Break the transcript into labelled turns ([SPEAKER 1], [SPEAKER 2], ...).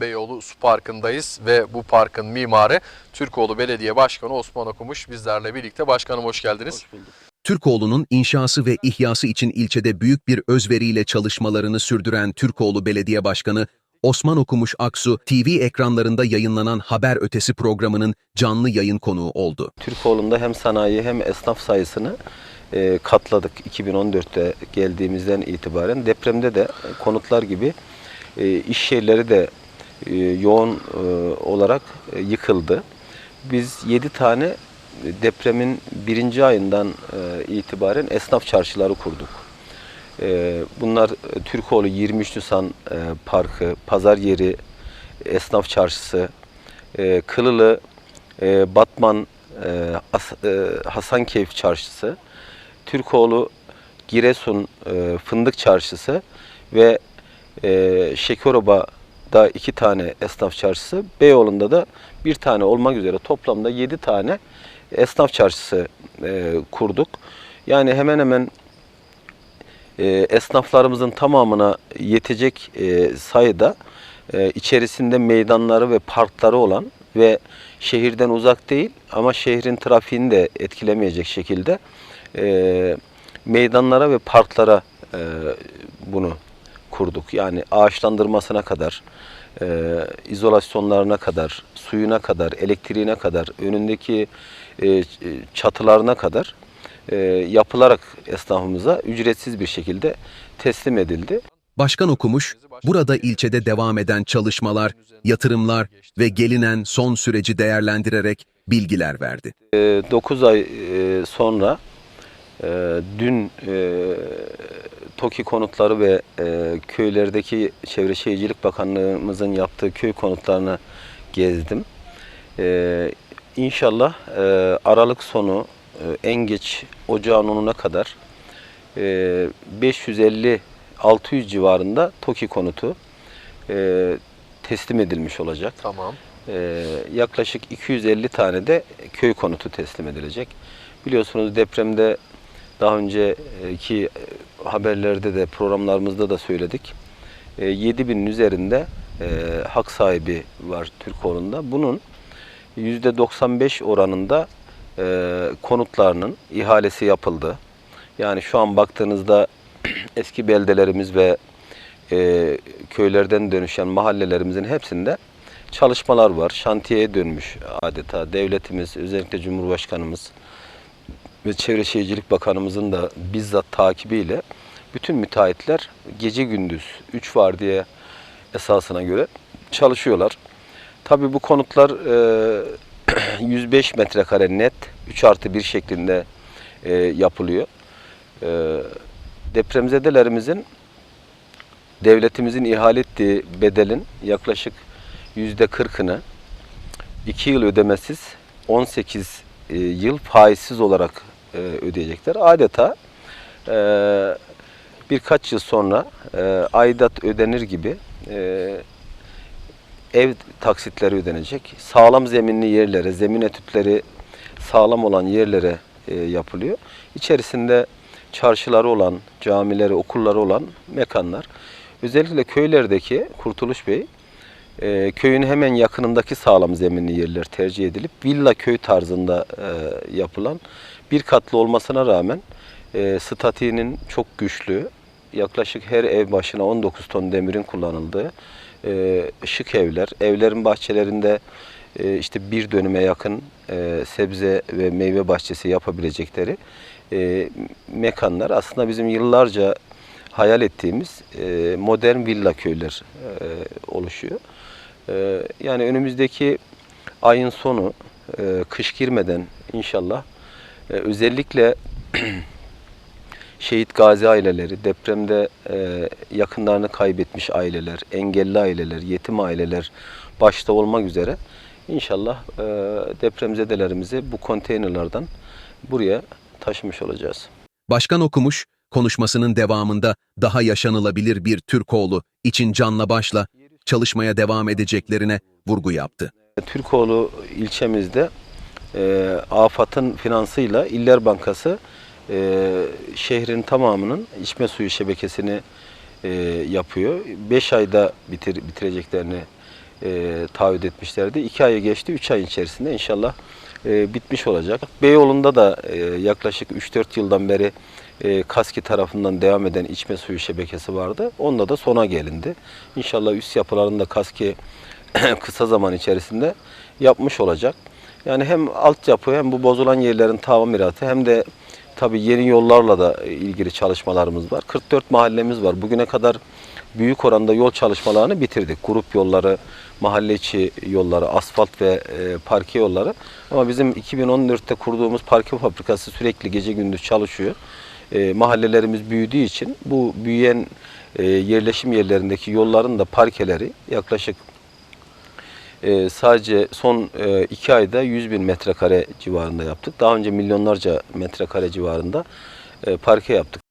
[SPEAKER 1] Beyoğlu Su Parkı'ndayız ve bu parkın mimarı Türkoğlu Belediye Başkanı Osman Okumuş bizlerle birlikte. Başkanım hoş geldiniz.
[SPEAKER 2] Türkoğlu'nun inşası ve ihyası için ilçede büyük bir özveriyle çalışmalarını sürdüren Türkoğlu Belediye Başkanı Osman Okumuş Aksu, TV ekranlarında yayınlanan Haber Ötesi programının canlı yayın konuğu oldu.
[SPEAKER 3] Türkoğlu'nda hem sanayi hem esnaf sayısını e, katladık 2014'te geldiğimizden itibaren. Depremde de konutlar gibi e, iş yerleri de yoğun e, olarak e, yıkıldı. Biz 7 tane depremin birinci ayından e, itibaren esnaf çarşıları kurduk. E, bunlar e, Türkoğlu 23 Nisan e, Parkı, Pazar Yeri, Esnaf Çarşısı, e, Kılılı, e, Batman, e, As- e, Hasankeyf Çarşısı, Türkoğlu, Giresun e, Fındık Çarşısı ve e, Şekeroba'da iki tane esnaf çarşısı, Beyoğlu'nda da bir tane olmak üzere toplamda yedi tane esnaf çarşısı e, kurduk. Yani hemen hemen e, esnaflarımızın tamamına yetecek e, sayıda e, içerisinde meydanları ve parkları olan ve şehirden uzak değil ama şehrin trafiğini de etkilemeyecek şekilde e, meydanlara ve parklara e, bunu kurduk. Yani ağaçlandırmasına kadar, e, izolasyonlarına kadar, suyuna kadar, elektriğine kadar, önündeki e, çatılarına kadar e, yapılarak esnafımıza ücretsiz bir şekilde teslim edildi.
[SPEAKER 2] Başkan Okumuş, burada ilçede devam eden çalışmalar, yatırımlar ve gelinen son süreci değerlendirerek bilgiler verdi.
[SPEAKER 3] 9 ay e, sonra e, dün e, TOKİ konutları ve e, köylerdeki Çevre Şehircilik Bakanlığımızın yaptığı köy konutlarını gezdim. E, İnşallah e, Aralık sonu e, en geç ocağın 10'una kadar e, 550-600 civarında TOKİ konutu e, teslim edilmiş olacak.
[SPEAKER 1] Tamam.
[SPEAKER 3] Ee, yaklaşık 250 tane de köy konutu teslim edilecek. Biliyorsunuz depremde daha önceki haberlerde de programlarımızda da söyledik. Ee, 7000'in üzerinde e, hak sahibi var Türkoğlu'nda. Bunun %95 oranında e, konutlarının ihalesi yapıldı. Yani şu an baktığınızda eski beldelerimiz ve e, köylerden dönüşen mahallelerimizin hepsinde çalışmalar var. Şantiyeye dönmüş adeta. Devletimiz, özellikle Cumhurbaşkanımız ve Çevre Şehircilik Bakanımızın da bizzat takibiyle bütün müteahhitler gece gündüz 3 var diye esasına göre çalışıyorlar. Tabii bu konutlar e, 105 metrekare net 3 artı 1 şeklinde e, yapılıyor. E, depremzedelerimizin devletimizin ihale ettiği bedelin yaklaşık yüzde kırkını 2 yıl ödemesiz 18 e, yıl faizsiz olarak e, ödeyecekler. Adeta e, birkaç yıl sonra e, aidat ödenir gibi e, ev taksitleri ödenecek. Sağlam zeminli yerlere, zemin etütleri sağlam olan yerlere yapılıyor. İçerisinde çarşıları olan, camileri, okulları olan mekanlar. Özellikle köylerdeki Kurtuluş Bey e, köyün hemen yakınındaki sağlam zeminli yerler tercih edilip villa köy tarzında e, yapılan bir katlı olmasına rağmen e, statiğinin çok güçlü, yaklaşık her ev başına 19 ton demirin kullanıldığı e, şık evler. Evlerin bahçelerinde e, işte bir dönüme yakın e, sebze ve meyve bahçesi yapabilecekleri e, mekanlar. Aslında bizim yıllarca hayal ettiğimiz e, modern villa köyler e, oluşuyor. E, yani önümüzdeki ayın sonu e, kış girmeden inşallah e, özellikle şehit gazi aileleri, depremde e, yakınlarını kaybetmiş aileler, engelli aileler, yetim aileler başta olmak üzere inşallah depremzedelerimizi bu konteynerlardan buraya taşımış olacağız.
[SPEAKER 2] Başkan Okumuş, konuşmasının devamında daha yaşanılabilir bir Türkoğlu için canla başla çalışmaya devam edeceklerine vurgu yaptı.
[SPEAKER 3] Türkoğlu ilçemizde e, AFAD'ın finansıyla İller Bankası e, şehrin tamamının içme suyu şebekesini e, yapıyor. 5 ayda bitir, bitireceklerini e, taahhüt etmişlerdi. İki ayı geçti. Üç ay içerisinde inşallah e, bitmiş olacak. Beyoğlu'nda da e, yaklaşık 3-4 yıldan beri e, KASKİ tarafından devam eden içme suyu şebekesi vardı. Onda da sona gelindi. İnşallah üst yapılarında KASKİ kısa zaman içerisinde yapmış olacak. Yani hem altyapı hem bu bozulan yerlerin tamiratı hem de tabii yeni yollarla da ilgili çalışmalarımız var. 44 mahallemiz var. Bugüne kadar büyük oranda yol çalışmalarını bitirdik. Grup yolları, mahalle içi yolları, asfalt ve e, parke yolları. Ama bizim 2014'te kurduğumuz parke fabrikası sürekli gece gündüz çalışıyor. E, mahallelerimiz büyüdüğü için bu büyüyen e, yerleşim yerlerindeki yolların da parkeleri yaklaşık e, sadece son e, iki ayda 100 bin metrekare civarında yaptık. Daha önce milyonlarca metrekare civarında e, parke yaptık.